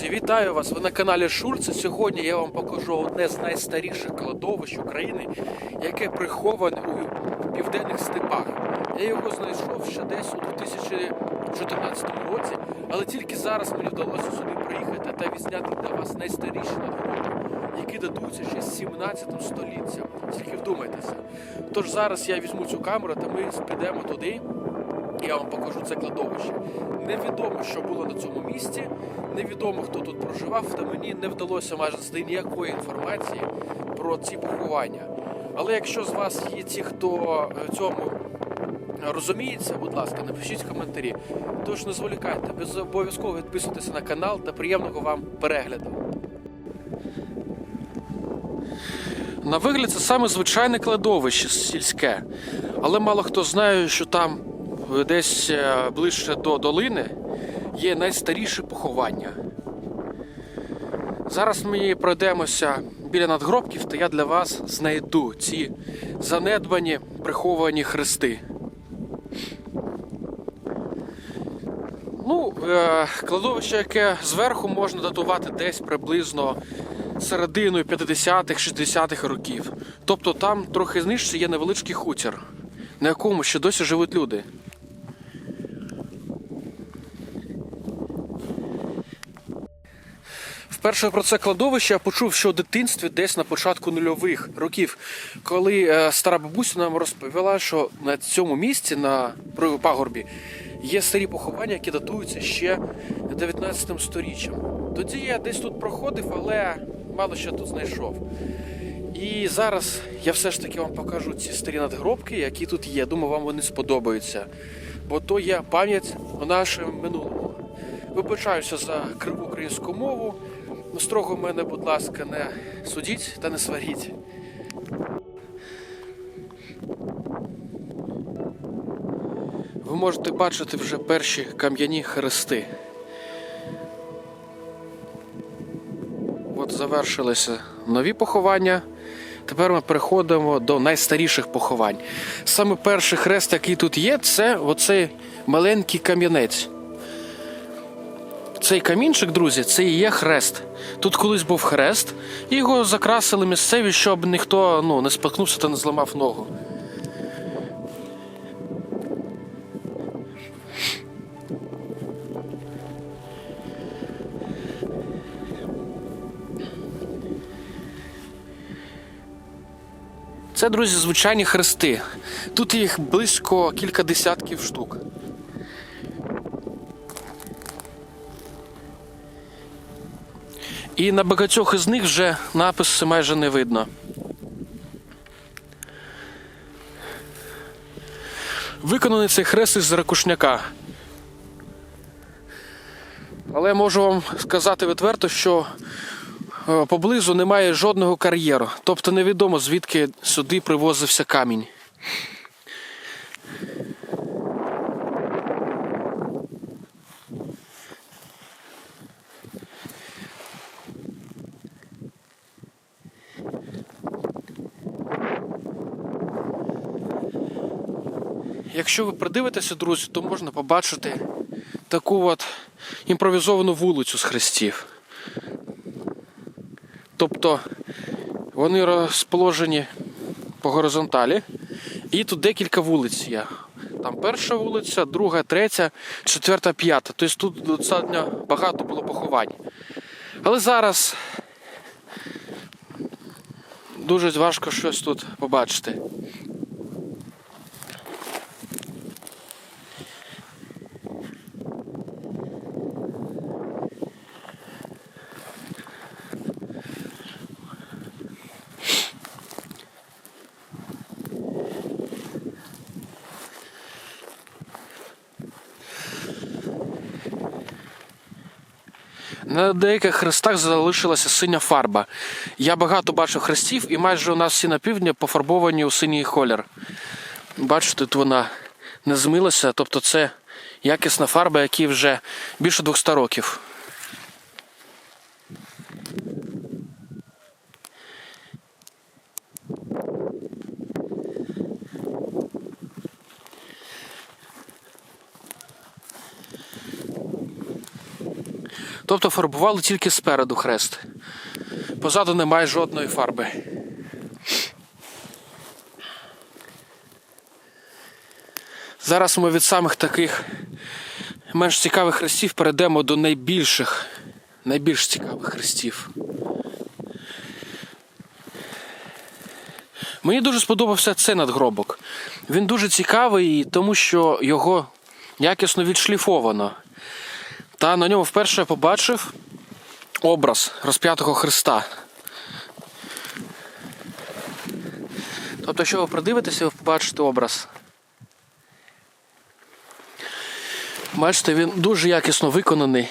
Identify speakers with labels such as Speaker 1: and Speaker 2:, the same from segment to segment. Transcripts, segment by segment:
Speaker 1: Друзі, вітаю вас! Ви на каналі Шульце. Сьогодні я вам покажу одне з найстаріших кладовищ України, яке приховане у південних степах. Я його знайшов ще десь у 2014 році, але тільки зараз мені вдалося сюди приїхати та відзняти для вас найстаріші надгробки, які датуються ще з 17 століття. Тільки вдумайтеся. Тож зараз я візьму цю камеру та ми підемо туди. Я вам покажу це кладовище. Невідомо, що було на цьому місці, невідомо, хто тут проживав, та мені не вдалося майже знайти ніякої інформації про ці поховання. Але якщо з вас є ті, хто цьому розуміється, будь ласка, напишіть коментарі. Тож не зволікайте, без обов'язково підписуйтесь на канал та приємного вам перегляду. На вигляд це саме звичайне кладовище сільське, але мало хто знає, що там е, десь е, ближче до долини є найстаріше поховання. Зараз ми пройдемося біля надгробків, та я для вас знайду ці занедбані приховані хрести. Ну, е, кладовище, яке зверху можна датувати десь приблизно серединою 50-х, 60-х років. Тобто там трохи нижче є невеличкий хутір, на якому ще досі живуть люди. Вперше про це кладовище я почув, що в дитинстві десь на початку нульових років, коли е, стара бабуся нам розповіла, що на цьому місці, на пагорбі, є старі поховання, які датуються ще 19 сторіччям. Тоді я десь тут проходив, але мало що тут знайшов. І зараз я все ж таки вам покажу ці старі надгробки, які тут є. Думаю, вам вони сподобаються. Бо то є пам'ять о нашому минулому. Вибачаюся за криву українську мову. Строго мене, будь ласка, не судіть та не сваріть. Ви можете бачити вже перші кам'яні хрести. От завершилися нові поховання. Тепер ми переходимо до найстаріших поховань. Саме перший хрест, який тут є, це оцей маленький кам'янець. Цей камінчик, друзі, це і є хрест. Тут колись був хрест, і його закрасили місцеві, щоб ніхто ну, не споткнувся та не зламав ногу. Це, друзі, звичайні хрести. Тут їх близько кілька десятків штук. І на багатьох із них вже написи майже не видно. Виконаний цей хрест із ракушняка. Але можу вам сказати відверто, що е, поблизу немає жодного кар'єру. Тобто невідомо звідки сюди привозився камінь. Якщо ви придивитеся, друзі, то можна побачити таку от імпровізовану вулицю з хрестів. Тобто вони розположені по горизонталі, і тут декілька вулиць є. Там перша вулиця, друга, третя, четверта, п'ята. Тобто тут достатньо багато було поховань. Але зараз дуже важко щось тут побачити. На деяких хрестах залишилася синя фарба. Я багато бачу хрестів, і майже у нас всі на півдні пофарбовані у синій колір. Бачите, тут вона не змилася, тобто це якісна фарба, якій вже більше 200 років. Тобто фарбували тільки спереду хрест. Позаду немає жодної фарби. Зараз ми від самих таких менш цікавих хрестів перейдемо до найбільших, найбільш цікавих хрестів. Мені дуже сподобався цей надгробок. Він дуже цікавий, тому що його якісно відшліфовано. Та на ньому вперше я побачив образ розп'ятого Христа. Тобто, якщо ви придивитеся, ви побачите образ. Бачите, він дуже якісно виконаний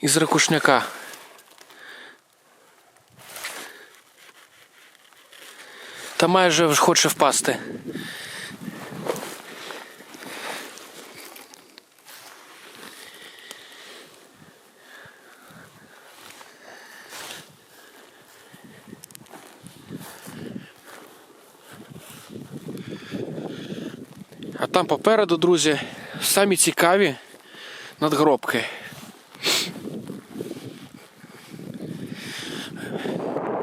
Speaker 1: із ракушняка. Та майже хоче впасти. А там попереду, друзі, самі цікаві надгробки.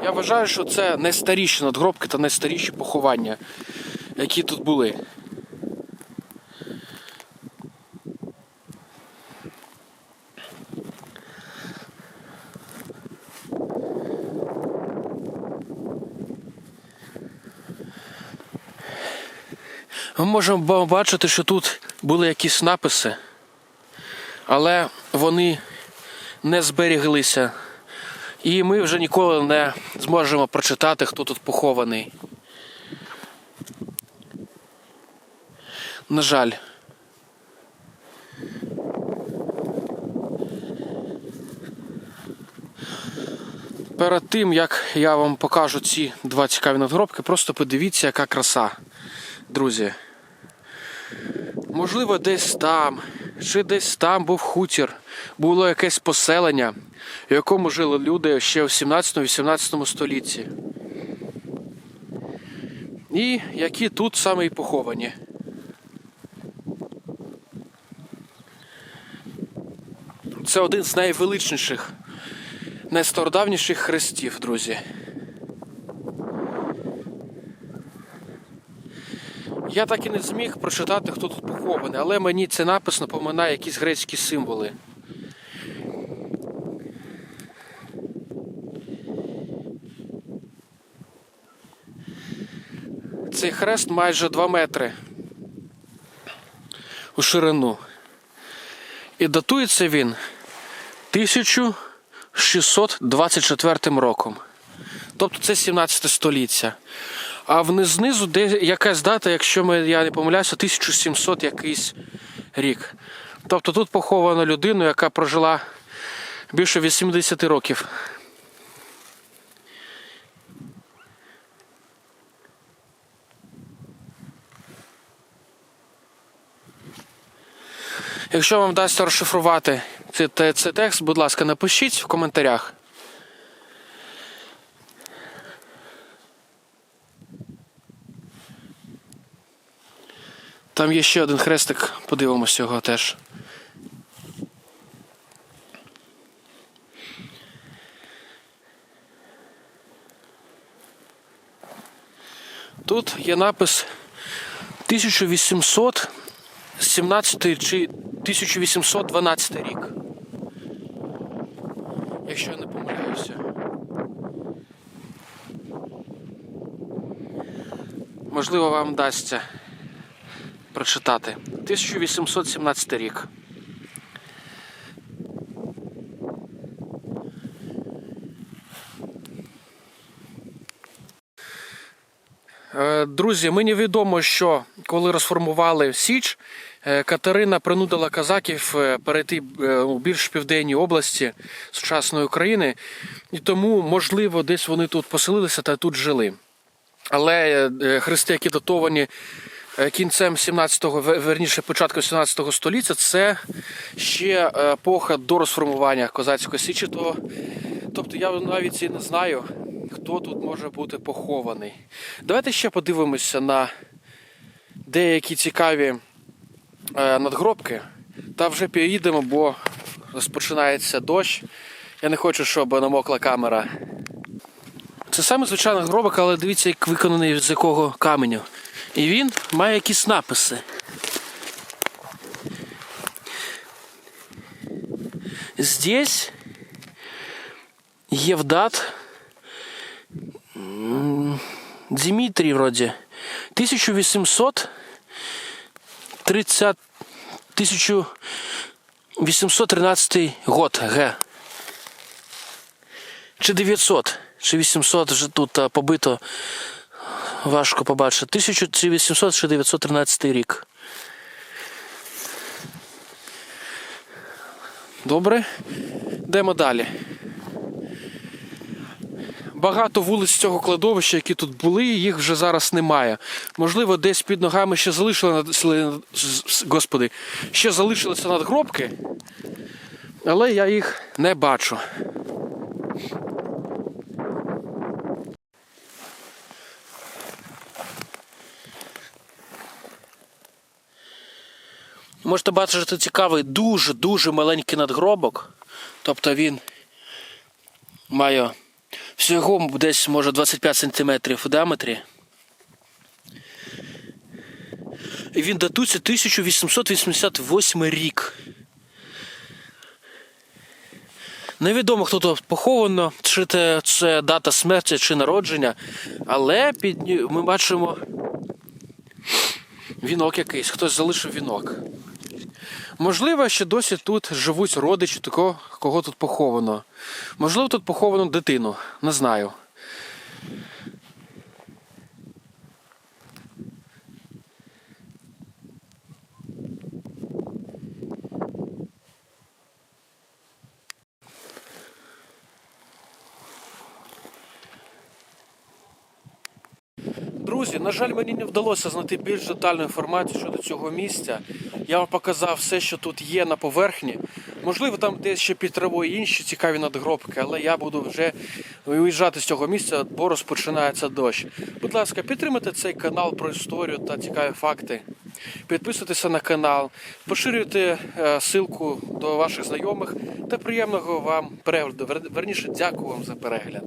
Speaker 1: Я вважаю, що це найстаріші надгробки та найстаріші поховання, які тут були. Ми можемо бачити, що тут були якісь написи, але вони не зберіглися. І ми вже ніколи не зможемо прочитати, хто тут похований. На жаль. Перед тим, як я вам покажу ці два цікаві надгробки, просто подивіться, яка краса, друзі. Можливо, десь там, чи десь там був хутір, було якесь поселення, в якому жили люди ще в 17-18 столітті. І які тут саме і поховані. Це один з найвеличніших, найстародавніших хрестів, друзі. Я так і не зміг прочитати, хто тут похований, але мені це напис напоминає якісь грецькі символи. Цей хрест майже 2 метри у ширину. І датується він 1624 роком. Тобто це 17 століття. А внизу де якась дата, якщо ми, я не помиляюся, 1700 якийсь рік. Тобто тут поховано людину, яка прожила більше 80 років. Якщо вам вдасться розшифрувати цей, текст, будь ласка, напишіть в коментарях. Там є ще один хрестик, подивимось його теж. Тут є напис 1817 чи 1812 рік. Якщо я не помиляюся. Можливо, вам вдасться прочитати. 1817 рік. Е, Друзі, мені відомо, що коли розформували Січ, е, Катерина принудила казаків е, перейти у більш південні області сучасної України, і тому, можливо, десь вони тут поселилися та тут жили. Але хрести, які датовані кінцем 17-го, верніше початку 17 століття, це ще е, епоха до розформування козацької січі. То, тобто я навіть і не знаю, хто тут може бути похований. Давайте ще подивимося на деякі цікаві е, надгробки та вже поїдемо, бо розпочинається дощ. Я не хочу, щоб намокла камера. Це саме звичайний гробик, але дивіться, як виконаний з якого каменю. І він має якісь написи. Здесь Евдат м, Дмитрий вроде 1830 1813 год Г. Чи 900, чи 800 вже тут побито. Важко побачити. 1800 чи 913 рік. Добре. Йдемо далі. Багато вулиць цього кладовища, які тут були, їх вже зараз немає. Можливо, десь під ногами ще залишили господи, ще залишилися надгробки, але я їх не бачу. Можете бачити, що цікавий дуже-дуже маленький надгробок. Тобто він має всього десь може 25 см в діаметрі. І він датується 1888 рік. Невідомо, хто тут поховано, чи це, це дата смерті, чи народження, але під, ми бачимо вінок якийсь, хтось залишив вінок. Можливо, ще досі тут живуть родичі такого, кого тут поховано. Можливо, тут поховано дитину, не знаю. Друзі, на жаль, мені не вдалося знайти більш детальну інформацію щодо цього місця. Я вам показав все, що тут є на поверхні. Можливо, там десь ще під травою інші цікаві надгробки, але я буду вже виїжджати з цього місця, бо розпочинається дощ. Будь ласка, підтримайте цей канал про історію та цікаві факти. Підписуйтеся на канал, поширюйте е, ссылку до ваших знайомих та приємного вам перегляду. Верніше, дякую вам за перегляд.